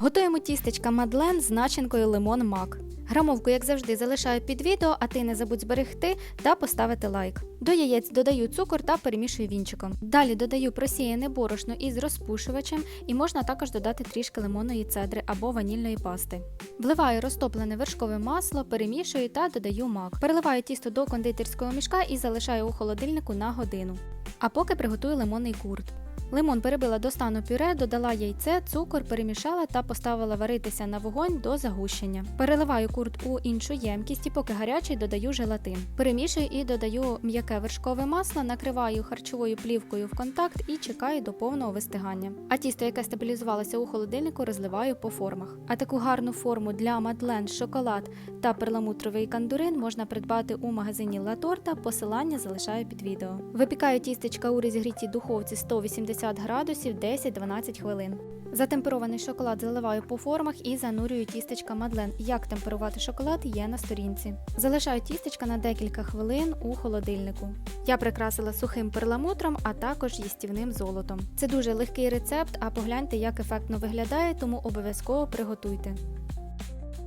Готуємо тістечка Мадлен з начинкою лимон мак. Грамовку, як завжди, залишаю під відео, а ти не забудь зберегти та поставити лайк. До яєць додаю цукор та перемішую вінчиком. Далі додаю просіяне борошно із розпушувачем і можна також додати трішки лимонної цедри або ванільної пасти. Вливаю розтоплене вершкове масло, перемішую та додаю мак. Переливаю тісто до кондитерського мішка і залишаю у холодильнику на годину. А поки приготую лимонний курт. Лимон перебила до стану пюре, додала яйце, цукор, перемішала та поставила варитися на вогонь до загущення. Переливаю курт у іншу ємкість і поки гарячий додаю желатин. Перемішую і додаю м'яке вершкове масло, накриваю харчовою плівкою в контакт і чекаю до повного вистигання. А тісто, яке стабілізувалося у холодильнику, розливаю по формах. А таку гарну форму для мадлен, шоколад та перламутровий кандурин можна придбати у магазині La Torta, посилання залишаю під відео. Випікаю тістечка у розігрітій духовці 180 градусів 10-12 хвилин. Затемперований шоколад заливаю по формах і занурюю тістечка Мадлен. Як темперувати шоколад є на сторінці. Залишаю тістечка на декілька хвилин у холодильнику. Я прикрасила сухим перламутром, а також їстівним золотом. Це дуже легкий рецепт, а погляньте, як ефектно виглядає, тому обов'язково приготуйте.